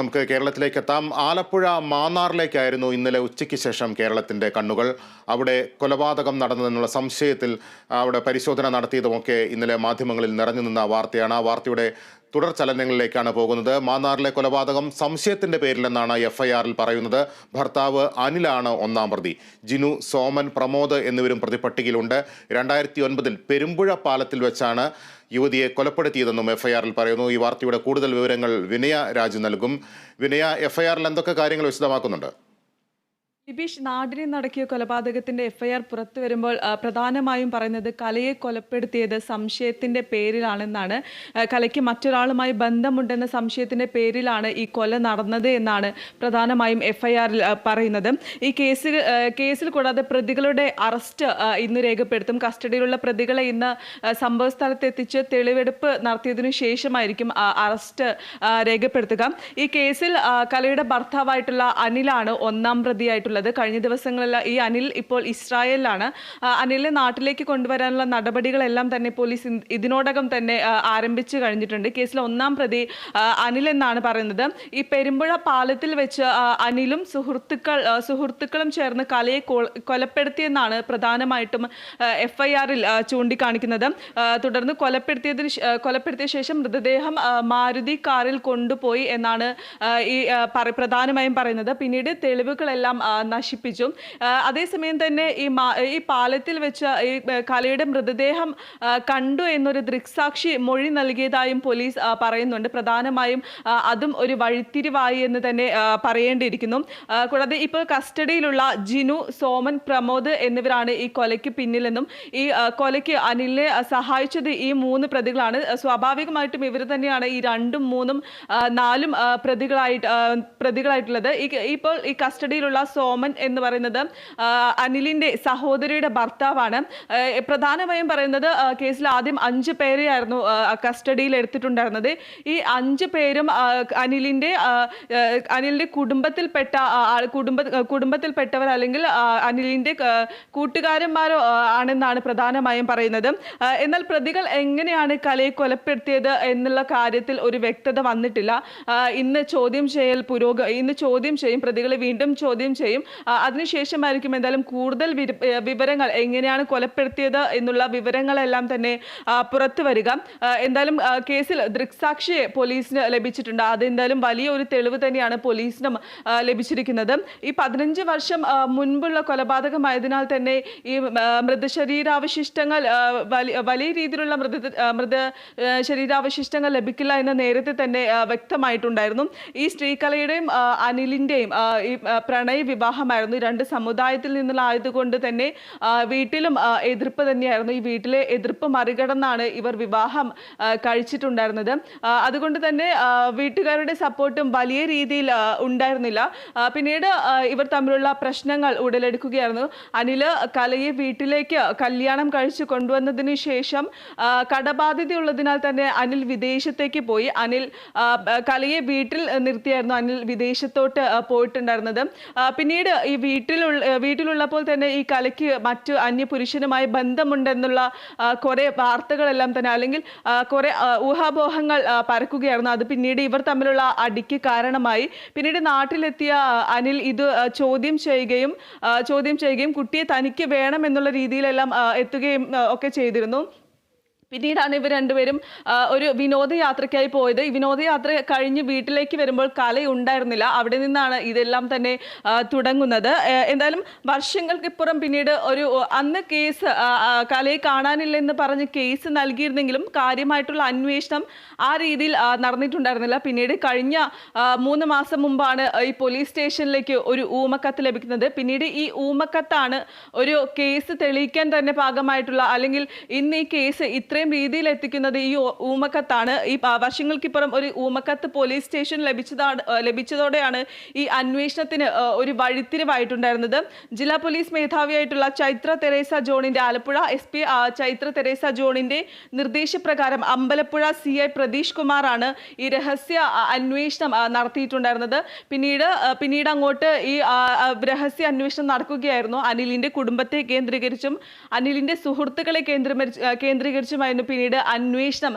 നമുക്ക് കേരളത്തിലേക്ക് എത്താം ആലപ്പുഴ മാന്നാറിലേക്കായിരുന്നു ഇന്നലെ ഉച്ചയ്ക്ക് ശേഷം കേരളത്തിന്റെ കണ്ണുകൾ. അവിടെ കൊലപാതകം നടന്നതെന്നുള്ള സംശയത്തിൽ അവിടെ പരിശോധന നടത്തിയതുമൊക്കെ ഇന്നലെ മാധ്യമങ്ങളിൽ നിറഞ്ഞു നിന്ന വാർത്തയാണ്. ആ വാർത്തയുടെ തുടർ ചലനങ്ങളിലേക്കാണ് പോകുന്നത്. മാന്നാറിലെ കൊലപാതകം സംശയത്തിന്റെ പേരിലെന്നാണ് എഫ്ഐആറിൽ പറയുന്നത്. ഭർത്താവ് അനിലാണ് ഒന്നാം പ്രതി. ജിനു സോമൻ പ്രമോദ് എന്നിവരും പ്രതിപട്ടികയിലുണ്ട്. രണ്ടായിരത്തി ഒൻപതിൽ പെരുമ്പുഴ പാലത്തിൽ വെച്ചാണ് യുവതിയെ കൊലപ്പെടുത്തിയതെന്നും എഫ്ഐആറിൽ പറയുന്നു. ഈ വാർത്തയുടെ കൂടുതൽ വിവരങ്ങൾ വിനയ രാജു നൽകും. വിനയ എഫ്ഐആറിൽ എന്തൊക്കെ കാര്യങ്ങൾ വിശദമാക്കുന്നുണ്ട്? ലിബീഷ് നാടിനെ നടക്കിയ കൊലപാതകത്തിന്റെ എഫ്ഐആർ പുറത്തു വരുമ്പോൾ പ്രധാനമായും പറയുന്നത് കലയെ കൊലപ്പെടുത്തിയത് സംശയത്തിന്റെ പേരിലാണെന്നാണ്. കലയ്ക്ക് മറ്റൊരാളുമായി ബന്ധമുണ്ടെന്ന സംശയത്തിന്റെ പേരിലാണ് ഈ കൊല നടന്നത് എന്നാണ് പ്രധാനമായും എഫ്ഐആറിൽ പറയുന്നത്. ഈ കേസിൽ കേസിൽ കൂടാതെ പ്രതികളുടെ അറസ്റ്റ് ഇന്ന് രേഖപ്പെടുത്തും. കസ്റ്റഡിയിലുള്ള പ്രതികളെ ഇന്ന് സംഭവസ്ഥലത്തെത്തിച്ച് തെളിവെടുപ്പ് നടത്തിയതിനു ശേഷമായിരിക്കും അറസ്റ്റ് രേഖപ്പെടുത്തുക. ഈ കേസിൽ കലയുടെ ഭർത്താവായിട്ടുള്ള അനിലാണ് ഒന്നാം പ്രതിയായിട്ടുള്ളത്. കഴിഞ്ഞ ദിവസങ്ങളിൽ ഈ അനിൽ ഇപ്പോൾ ഇസ്രായേലിലാണ്. അനിലിനെ നാട്ടിലേക്ക് കൊണ്ടുവരാനുള്ള നടപടികളെല്ലാം തന്നെ പോലീസ് ഇതിനോടകം തന്നെ ആരംഭിച്ചു കഴിഞ്ഞിട്ടുണ്ട്. കേസിൽ ഒന്നാം പ്രതി അനിൽ എന്നാണ് പറയുന്നത്. ഈ പെരുമ്പുഴ പാലത്തിൽ വെച്ച് അനിലും സുഹൃത്തുക്കൾ സുഹൃത്തുക്കളും ചേർന്ന് കലയെ കൊലപ്പെടുത്തിയെന്നാണ് പ്രധാനമായിട്ടും എഫ് ഐ ആറിൽ ചൂണ്ടിക്കാണിക്കുന്നത്. തുടർന്ന് കൊലപ്പെടുത്തിയതിന് കൊലപ്പെടുത്തിയ ശേഷം മൃതദേഹം മാരുതി കാറിൽ കൊണ്ടുപോയി എന്നാണ് ഈ പ്രധാനമായും പറയുന്നത്. പിന്നീട് തെളിവുകളെല്ലാം നശിപ്പിച്ചു. അതേസമയം തന്നെ ഈ ഈ പാലത്തിൽ വെച്ച ഈ കലയുടെ മൃതദേഹം കണ്ടു എന്നൊരു ദൃക്സാക്ഷി മൊഴി നൽകിയതായും പോലീസ് പറയുന്നുണ്ട്. പ്രധാനമായും അതും ഒരു വഴിത്തിരിവായി എന്ന് തന്നെ പറയേണ്ടിയിരിക്കുന്നു. കൂടാതെ ഇപ്പോൾ കസ്റ്റഡിയിലുള്ള ജിനു സോമൻ പ്രമോദ് എന്നിവരാണ് ഈ കൊലയ്ക്ക് പിന്നിലെന്നും ഈ കൊലയ്ക്ക് അനിലിനെ സഹായിച്ചത് ഈ മൂന്ന് പ്രതികളാണ്. സ്വാഭാവികമായിട്ടും ഇവർ തന്നെയാണ് ഈ രണ്ടും മൂന്നും നാലും പ്രതികളായിട്ട് പ്രതികളായിട്ടുള്ളത്. ഇപ്പോൾ ഈ കസ്റ്റഡിയിലുള്ള സോമൻ എന്ന് പറയുന്നത് അനിലിന്റെ സഹോദരിയുടെ ഭർത്താവാണ്. പ്രധാനമായും പറയുന്നത് കേസിൽ ആദ്യം അഞ്ച് പേരെയായിരുന്നു കസ്റ്റഡിയിൽ എടുത്തിട്ടുണ്ടായിരുന്നത്. ഈ അഞ്ച് പേരും അനിലിന്റെ അനിലിന്റെ കുടുംബത്തിൽപ്പെട്ട കുടുംബ കുടുംബത്തിൽപ്പെട്ടവർ അല്ലെങ്കിൽ അനിലിന്റെ കൂട്ടുകാരന്മാരോ ആണെന്നാണ് പ്രധാനമായും പറയുന്നത്. എന്നാൽ പ്രതികൾ എങ്ങനെയാണ് കലയെ കൊലപ്പെടുത്തിയത് എന്നുള്ള കാര്യത്തിൽ ഒരു വ്യക്തത വന്നിട്ടില്ല. ഇന്ന് ചോദ്യം ചെയ്യൽ പുരോഗ ഇന്ന് ചോദ്യം ചെയ്യും പ്രതികളെ വീണ്ടും ചോദ്യം ചെയ്യും. ആ, അതിനുശേഷമായിരിക്കും എന്തായാലും കൂടുതൽ വിവരങ്ങൾ എങ്ങനെയാണ് കൊലപ്പെടുത്തിയത് എന്നുള്ള വിവരങ്ങളെല്ലാം തന്നെ പുറത്തു വരിക. എന്തായാലും കേസിൽ ദൃക്സാക്ഷിയെ പോലീസിന് ലഭിച്ചിട്ടുണ്ട്. അതെന്തായാലും വലിയ ഒരു തെളിവ് തന്നെയാണ് പോലീസിനും ലഭിച്ചിരിക്കുന്നത്. ഈ പതിനഞ്ച് വർഷം മുൻപുള്ള കൊലപാതകമായതിനാൽ തന്നെ ഈ മൃതശരീരാവശിഷ്ടങ്ങൾ വലിയ രീതിയിലുള്ള മൃത മൃത ശരീരാവശിഷ്ടങ്ങൾ ലഭിക്കില്ല എന്ന് നേരത്തെ തന്നെ വ്യക്തമായിട്ടുണ്ടായിരുന്നു. ഈ സ്ത്രീകലയുടെയും അനിലിന്റെയും ഈ പ്രണയ പ്രണയ വിവാഹമായിരുന്നു രണ്ട് സമുദായത്തിൽ നിന്നുള്ള ആയതുകൊണ്ട് തന്നെ വീട്ടിലും എതിർപ്പ് തന്നെയായിരുന്നു. ഈ വീട്ടിലെ എതിർപ്പ് മറികടന്നാണ് ഇവർ വിവാഹം കഴിച്ചിട്ടുണ്ടായിരുന്നത്. അതുകൊണ്ട് തന്നെ വീട്ടുകാരുടെ സപ്പോർട്ടും വലിയ രീതിയിൽ ഉണ്ടായിരുന്നില്ല. പിന്നീട് ഇവർ തമ്മിലുള്ള പ്രശ്നങ്ങൾ ഉടലെടുക്കുകയായിരുന്നു. അനിൽ കലയെ വീട്ടിലേക്ക് കല്യാണം കഴിച്ചു കൊണ്ടുവന്നതിന് ശേഷം കടബാധ്യതയുള്ളതിനാൽ തന്നെ അനിൽ വിദേശത്തേക്ക് പോയി. അനിൽ കലയെ വീട്ടിൽ നിർത്തിയായിരുന്നു. അനിൽ വിദേശത്തോട്ട് പോയിട്ടുണ്ടായിരുന്നത്. ആ, പിന്നീട് ഈ വീട്ടിലുള്ള വീട്ടിലുള്ളപ്പോൾ തന്നെ ഈ കലയ്ക്ക് മറ്റു അന്യ പുരുഷനുമായി ബന്ധമുണ്ടെന്നുള്ള കുറേ വാർത്തകളെല്ലാം തന്നെ അല്ലെങ്കിൽ കുറേ ഊഹാപോഹങ്ങൾ പരക്കുകയായിരുന്നു. അത് പിന്നീട് ഇവർ തമ്മിലുള്ള അടിക്ക് കാരണമായി. പിന്നീട് നാട്ടിലെത്തിയ അനിൽ ഇത് ചോദ്യം ചെയ്യുകയും ചോദ്യം ചെയ്യുകയും കുട്ടിയെ തനിക്ക് വേണമെന്നുള്ള രീതിയിലെല്ലാം എത്തുകയും ഒക്കെ ചെയ്തിരുന്നു. പിന്നീടാണ് ഇവർ രണ്ടുപേരും ഒരു വിനോദയാത്രയ്ക്കായി പോയത്. ഈ വിനോദയാത്ര കഴിഞ്ഞ് വീട്ടിലേക്ക് വരുമ്പോൾ കല ഉണ്ടായിരുന്നില്ല അവിടെ നിന്നാണ് ഇതെല്ലാം തന്നെ തുടങ്ങുന്നത്. എന്തായാലും വർഷങ്ങൾക്കിപ്പുറം പിന്നീട് ഒരു അന്ന് കേസ് ആ, കാണാനില്ല കലയെ കാണാനില്ലെന്ന് പറഞ്ഞ് കേസ് നൽകിയിരുന്നെങ്കിലും കാര്യമായിട്ടുള്ള അന്വേഷണം ആ രീതിയിൽ നടന്നിട്ടുണ്ടായിരുന്നില്ല. പിന്നീട് കഴിഞ്ഞ മൂന്ന് മാസം മുമ്പാണ് ഈ പോലീസ് സ്റ്റേഷനിലേക്ക് ഒരു ഊമക്കത്ത് ലഭിക്കുന്നത്. പിന്നീട് ഈ ഊമക്കത്താണ് ഒരു കേസ് തെളിയിക്കാൻ തന്നെ ഭാഗമായിട്ടുള്ള അല്ലെങ്കിൽ ഇന്ന് ഈ കേസ് ഇത്രയും രീതിയിൽ എത്തിക്കുന്നത് ഈ ഊമക്കത്താണ്. ഈ വർഷങ്ങൾക്കിപ്പുറം ഒരു ഊമക്കത്ത് പോലീസ് സ്റ്റേഷൻ ലഭിച്ചതാണ് ലഭിച്ചതോടെയാണ് ഈ അന്വേഷണത്തിന് ഒരു വഴിത്തിരിവായിട്ടുണ്ടായിരുന്നത്. ജില്ലാ പോലീസ് മേധാവിയായിട്ടുള്ള ചൈത്ര തെരേസ ജോണിന്റെ Alappuzha S P Chaitra Teresa ജോണിന്റെ നിർദ്ദേശപ്രകാരം അമ്പലപ്പുഴ സി ഐ പ്രതീഷ് കുമാറാണ് ഈ രഹസ്യ അന്വേഷണം നടത്തിയിട്ടുണ്ടായിരുന്നത്. പിന്നീട് പിന്നീട് അങ്ങോട്ട് ഈ രഹസ്യ അന്വേഷണം നടക്കുകയായിരുന്നു. അനിലിന്റെ കുടുംബത്തെ കേന്ദ്രീകരിച്ചും അനിലിന്റെ സുഹൃത്തുക്കളെ കേന്ദ്രീകരിച്ച് ശേഷമായിരുന്നു പിന്നീട് അന്വേഷണം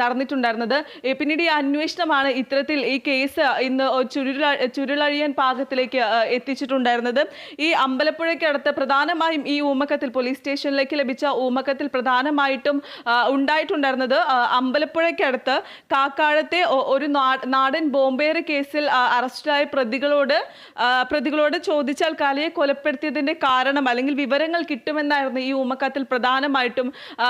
നടന്നിട്ടുണ്ടായിരുന്നത്. പിന്നീട് ഈ അന്വേഷണമാണ് ഇത്തരത്തിൽ ഈ കേസ് ഇന്ന് ചുരുള ചുരുളഴിയാൻ പാകത്തിലേക്ക് എത്തിച്ചിട്ടുണ്ടായിരുന്നത്. ഈ അമ്പലപ്പുഴയ്ക്കടുത്ത് പ്രധാനമായും ഈ ഊമക്കത്തിൽ പോലീസ് സ്റ്റേഷനിലേക്ക് ലഭിച്ച ഊമക്കത്തിൽ പ്രധാനമായിട്ടും ഉണ്ടായിട്ടുണ്ടായിരുന്നത് അമ്പലപ്പുഴയ്ക്കടുത്ത് കാക്കാഴത്തെ ഒരു നാടൻ ബോംബേറ് കേസിൽ അറസ്റ്റിലായ പ്രതികളോട് പ്രതികളോട് ചോദിച്ചാൽ കലയെ കൊലപ്പെടുത്തിയതിന്റെ കാരണം അല്ലെങ്കിൽ വിവരങ്ങൾ കിട്ടുമെന്നായിരുന്നു ഈ ഊമക്കത്തിൽ പ്രധാനമായിട്ടും ആ,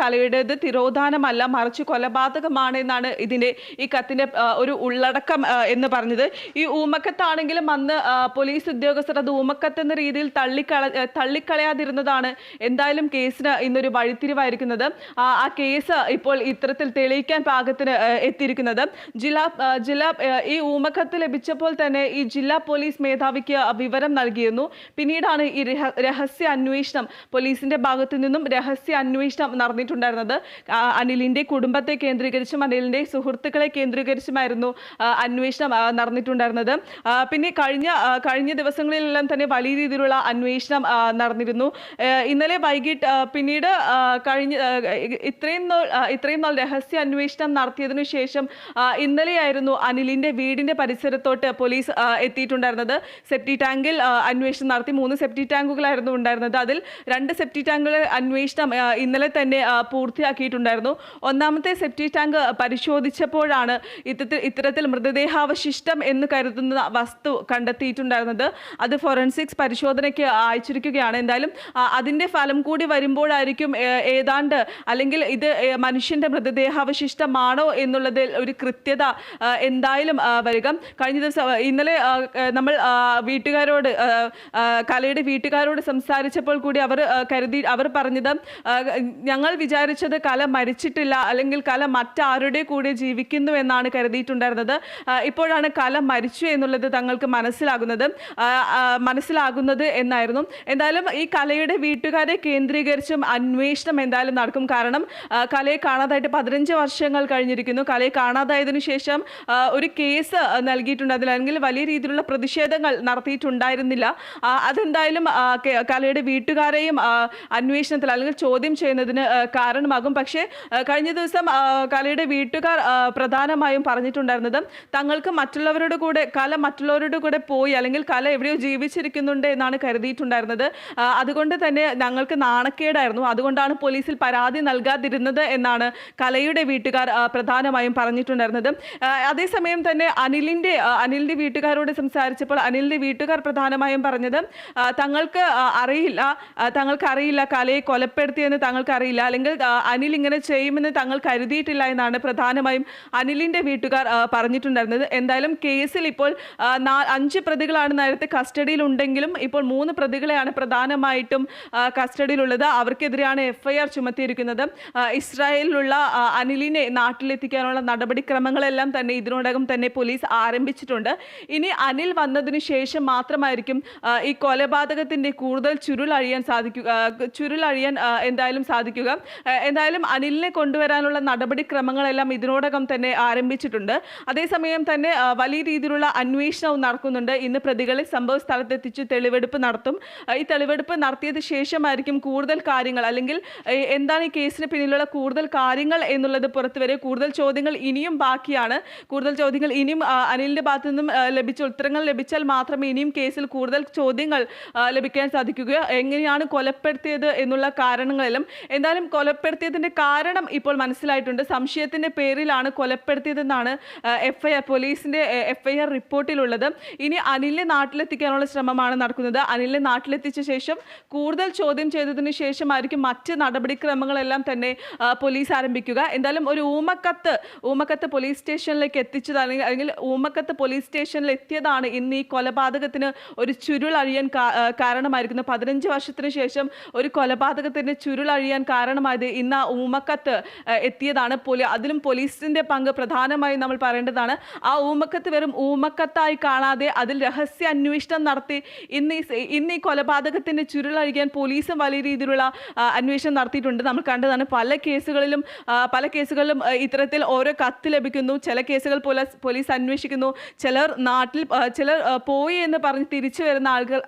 കലയുടേത് തിരോധാനമല്ല മറിച്ച് കൊലപാതകമാണ് എന്നാണ് ഇതിന്റെ ഈ കത്തിന്റെ ഒരു ഉള്ളടക്കം എന്ന് പറഞ്ഞത്. ഈ ഊമക്കത്താണെങ്കിലും അന്ന് പോലീസ് ഉദ്യോഗസ്ഥർ അത് ഊമക്കത്ത് എന്ന രീതിയിൽ തള്ളിക്കള തള്ളിക്കളയാതിരുന്നതാണ് എന്തായാലും കേസിന് ഇന്നൊരു വഴിത്തിരിവായിരിക്കുന്നത്. ആ കേസ് ഇപ്പോൾ ഇത്തരത്തിൽ തെളിയിക്കാൻ പാകത്തിന് എത്തിയിരിക്കുന്നത്. ജില്ലാ ജില്ലാ ഈ ഊമക്കത്ത് ലഭിച്ചപ്പോൾ തന്നെ ഈ ജില്ലാ പോലീസ് മേധാവിക്ക് വിവരം നൽകിയിരുന്നു. പിന്നീടാണ് ഈ രഹസ്യ അന്വേഷണം പോലീസിന്റെ ഭാഗത്തു നിന്നും രഹസ്യ അന്വേഷണം നടന്നിട്ടുണ്ടായിരുന്നത് ആ, അനിലിന്റെ കുടുംബത്തെ കേന്ദ്രീകരിച്ചും അനിലിന്റെ സുഹൃത്തുക്കളെ കേന്ദ്രീകരിച്ചുമായിരുന്നു അന്വേഷണം നടന്നിട്ടുണ്ടായിരുന്നത്. പിന്നെ കഴിഞ്ഞ കഴിഞ്ഞ ദിവസങ്ങളിലെല്ലാം തന്നെ വലിയ രീതിയിലുള്ള അന്വേഷണം നടന്നിരുന്നു. ഇന്നലെ വൈകിട്ട് പിന്നീട് കഴിഞ്ഞ ഇത്രയും ഇത്രയും നാൾ രഹസ്യ അന്വേഷണം നടത്തിയതിനു ശേഷം ഇന്നലെയായിരുന്നു അനിലിന്റെ വീടിന്റെ പരിസരത്തോട്ട് പോലീസ് എത്തിയിട്ടുണ്ടായിരുന്നത്. സെപ്റ്റി ടാങ്കിൽ അന്വേഷണം നടത്തി മൂന്ന് സെപ്റ്റി ടാങ്കുകളായിരുന്നു ഉണ്ടായിരുന്നത്. അതിൽ രണ്ട് സെപ്റ്റി ടാങ്കുകൾ അന്വേഷണം ഇന്നലെ തന്നെ പൂർത്തിയാക്കിയിട്ടുണ്ടായിരുന്നു. ഒന്നാമത്തെ സെപ്റ്റി ടാങ്ക് പരിശോധിച്ചപ്പോഴാണ് ഇത്തരത്തിൽ ഇത്തരത്തിൽ മൃതദേഹാവശിഷ്ടം എന്ന് കരുതുന്ന വസ്തു കണ്ടെത്തിയിട്ടുണ്ടായിരുന്നത്. അത് ഫോറൻസിക്സ് പരിശോധനയ്ക്ക് അയച്ചിരിക്കുകയാണ്. എന്തായാലും അതിന്റെ ഫലം കൂടി വരുമ്പോഴായിരിക്കും ഏതാണ്ട് അല്ലെങ്കിൽ ഇത് മനുഷ്യന്റെ മൃതദേഹാവശിഷ്ടമാണോ എന്നുള്ളതിൽ ഒരു കൃത്യത എന്തായാലും വരിക. കഴിഞ്ഞ ദിവസം ഇന്നലെ നമ്മൾ വീട്ടുകാരോട് കലയുടെ വീട്ടുകാരോട് സംസാരിച്ചപ്പോൾ കൂടി അവർ കരുതി അവർ പറഞ്ഞത് ആ, വിചാരിച്ചത് കല മരിച്ചിട്ടില്ല അല്ലെങ്കിൽ കല മറ്റാരുടെ കൂടെ ജീവിക്കുന്നു എന്നാണ് കരുതിയിട്ടുണ്ടായിരുന്നത്. ഇപ്പോഴാണ് കല മരിച്ചു എന്നുള്ളത് തങ്ങൾക്ക് മനസ്സിലാകുന്നത് മനസ്സിലാകുന്നത് എന്നായിരുന്നു. എന്തായാലും ഈ കലയുടെ വീട്ടുകാരെ കേന്ദ്രീകരിച്ചും അന്വേഷണം എന്തായാലും നടക്കും. കാരണം കലയെ കാണാതായിട്ട് പതിനഞ്ച് വർഷങ്ങൾ കഴിഞ്ഞിരിക്കുന്നു. കലയെ കാണാതായതിനു ശേഷം ഒരു കേസ് നൽകിയിട്ടുണ്ട്. അതിലല്ലെങ്കിൽ വലിയ രീതിയിലുള്ള പ്രതിഷേധങ്ങൾ നടത്തിയിട്ടുണ്ടായിരുന്നില്ല. അതെന്തായാലും കലയുടെ വീട്ടുകാരെയും അന്വേഷണത്തിൽ അല്ലെങ്കിൽ ചോദ്യം ചെയ്യുന്നതിന് കാരണമാകും. പക്ഷേ കഴിഞ്ഞ ദിവസം കലയുടെ വീട്ടുകാർ പ്രധാനമായും പറഞ്ഞിട്ടുണ്ടായിരുന്നത് തങ്ങൾക്ക് മറ്റുള്ളവരുടെ കൂടെ കല മറ്റുള്ളവരുടെ കൂടെ പോയി അല്ലെങ്കിൽ കല എവിടെയോ ജീവിച്ചിരിക്കുന്നുണ്ട് എന്നാണ് കരുതിയിട്ടുണ്ടായിരുന്നത്. അതുകൊണ്ട് തന്നെ ഞങ്ങൾക്ക് നാണക്കേടായിരുന്നു. അതുകൊണ്ടാണ് പോലീസിൽ പരാതി നൽകാതിരുന്നത് എന്നാണ് കലയുടെ വീട്ടുകാർ പ്രധാനമായും പറഞ്ഞിട്ടുണ്ടായിരുന്നത്. അതേസമയം തന്നെ അനിലിന്റെ അനിലിന്റെ വീട്ടുകാരോട് സംസാരിച്ചപ്പോൾ അനിലിന്റെ വീട്ടുകാർ പ്രധാനമായും പറഞ്ഞത് തങ്ങൾക്ക് അറിയില്ല തങ്ങൾക്കറിയില്ല കലയെ കൊലപ്പെടുത്തിയെന്ന് തങ്ങൾക്ക് അറിയില്ല. അല്ലെങ്കിൽ അനിൽ ഇങ്ങനെ ചെയ്യുമെന്ന് തങ്ങൾ കരുതിയിട്ടില്ല എന്നാണ് പ്രധാനമായും അനിലിന്റെ വീട്ടുകാർ പറഞ്ഞിട്ടുണ്ടായിരുന്നത്. എന്തായാലും കേസിൽ ഇപ്പോൾ അഞ്ച് പ്രതികളാണ് നേരത്തെ കസ്റ്റഡിയിൽ ഉണ്ടെങ്കിലും ഇപ്പോൾ മൂന്ന് പ്രതികളെയാണ് പ്രധാനമായിട്ടും കസ്റ്റഡിയിലുള്ളത്. അവർക്കെതിരെയാണ് എഫ്ഐആർ ചുമത്തിയിരിക്കുന്നത്. ഇസ്രായേലിലുള്ള അനിലിനെ നാട്ടിലെത്തിക്കാനുള്ള നടപടിക്രമങ്ങളെല്ലാം തന്നെ ഇതിനോടകം തന്നെ പോലീസ് ആരംഭിച്ചിട്ടുണ്ട്. ഇനി അനിൽ വന്നതിന് ശേഷം മാത്രമായിരിക്കും ഈ കൊലപാതകത്തിന്റെ കൂടുതൽ ചുരുളഴിയാൻ സാധിക്കുക ചുരുളഴിയാൻ എന്തായാലും സാധിക്കുക. ആ, എന്തായാലും അനിലിനെ കൊണ്ടുവരാനുള്ള നടപടിക്രമങ്ങളെല്ലാം ഇതിനോടകം തന്നെ ആരംഭിച്ചിട്ടുണ്ട്. അതേസമയം തന്നെ വലിയ രീതിയിലുള്ള അന്വേഷണവും നടക്കുന്നുണ്ട്. ഇന്ന് പ്രതികളെ സംഭവ സ്ഥലത്തെത്തിച്ച് തെളിവെടുപ്പ് നടത്തും. ഈ തെളിവെടുപ്പ് നടത്തിയത് ശേഷമായിരിക്കും കൂടുതൽ കാര്യങ്ങൾ. അല്ലെങ്കിൽ എന്താണ് ഈ കേസിന് പിന്നിലുള്ള കൂടുതൽ കാര്യങ്ങൾ എന്നുള്ളത് പുറത്തു വരെ കൂടുതൽ ചോദ്യങ്ങൾ ഇനിയും ബാക്കിയാണ്. കൂടുതൽ ചോദ്യങ്ങൾ ഇനിയും അനിലിന്റെ ഭാഗത്തു നിന്നും ലഭിച്ച ഉത്തരങ്ങൾ ലഭിച്ചാൽ മാത്രമേ ഇനിയും കേസിൽ കൂടുതൽ ചോദ്യങ്ങൾ ലഭിക്കാൻ സാധിക്കുക എങ്ങനെയാണ് കൊലപ്പെടുത്തിയത് എന്നുള്ള കാരണങ്ങളെല്ലാം എന്തായാലും കൊലപ്പെടുത്തിയതിന്റെ കാരണം ഇപ്പോൾ മനസ്സിലായിട്ടുണ്ട്. സംശയത്തിന്റെ പേരിലാണ് കൊലപ്പെടുത്തിയതെന്നാണ് എഫ് ഐ ആർ പോലീസിന്റെ എഫ് ഐ ആർ റിപ്പോർട്ടിലുള്ളത്. ഇനി അനിലിനെ നാട്ടിലെത്തിക്കാനുള്ള ശ്രമമാണ് നടക്കുന്നത്. അനിലിനെ നാട്ടിലെത്തിച്ച ശേഷം കൂടുതൽ ചോദ്യം ചെയ്തതിനു ശേഷമായിരിക്കും മറ്റ് നടപടിക്രമങ്ങളെല്ലാം തന്നെ പോലീസ് ആരംഭിക്കുക. എന്തായാലും ഒരു ഊമക്കത്ത് ഊമക്കത്ത് പോലീസ് സ്റ്റേഷനിലേക്ക് എത്തിച്ചത് അല്ലെങ്കിൽ അല്ലെങ്കിൽ ഊമക്കത്ത് പോലീസ് സ്റ്റേഷനിൽ എത്തിയതാണ് ഇന്ന് ഈ കൊലപാതകത്തിന് ഒരു ചുരുൾ അഴിയാൻ കാരണമായിരിക്കുന്നത്. പതിനഞ്ച് വർഷത്തിന് ശേഷം ഒരു കൊലപാതകത്തിന് ചുരുളഴിയാൻ കാരണമായത് ഇന്ന് ഊമക്കത്ത് എത്തിയതാണ് അതിലും പോലീസിന്റെ പങ്ക് പ്രധാനമായും നമ്മൾ പറയേണ്ടതാണ്. ആ ഊമക്കത്ത് വെറും ഊമക്കത്തായി കാണാതെ അതിൽ രഹസ്യ അന്വേഷണം നടത്തി ഇന്ന് ഇന്ന് ഈ കൊലപാതകത്തിന്റെ ചുരുളഴിക്കാൻ പോലീസും വലിയ രീതിയിലുള്ള അന്വേഷണം നടത്തിയിട്ടുണ്ട്. നമ്മൾ കണ്ടതാണ് പല കേസുകളിലും പല കേസുകളിലും ഇത്തരത്തിൽ ഓരോ കത്ത് ലഭിക്കുന്നു. ചില കേസുകൾ പോലീസ് അന്വേഷിക്കുന്നു. ചിലർ നാട്ടിൽ ചിലർ പോയി എന്ന് പറഞ്ഞ് തിരിച്ചു വരുന്ന ആളുകൾ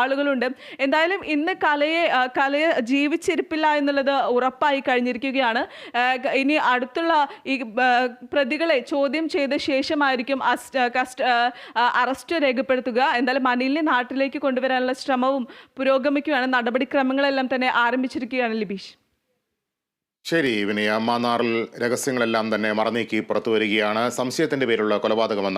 ആളുകളുണ്ട്. എന്തായാലും ഇന്ന് കലയെ കലയെ ജീവിച്ചിരിപ്പില്ല എന്നുള്ളത് ഉറപ്പായി കഴിഞ്ഞിരിക്കുകയാണ്. ഇനി അടുത്തുള്ള ഈ പ്രതികളെ ചോദ്യം ചെയ്ത ശേഷമായിരിക്കും അറസ്റ്റ് രേഖപ്പെടുത്തുക. എന്തായാലും അനിലിനെ നാട്ടിലേക്ക് കൊണ്ടുവരാനുള്ള ശ്രമവും പുരോഗമിക്കുകയാണ്. നടപടിക്രമങ്ങളെല്ലാം തന്നെ ആരംഭിച്ചിരിക്കുകയാണ് ലിബീഷ്. ശരി വിനയ. മാന്നാറിൽ രഹസ്യങ്ങളെല്ലാം തന്നെ മറന്നേക്കി പുറത്തു വരികയാണ് സംശയത്തിന്റെ പേരിലുള്ള കൊലപാതകമെന്ന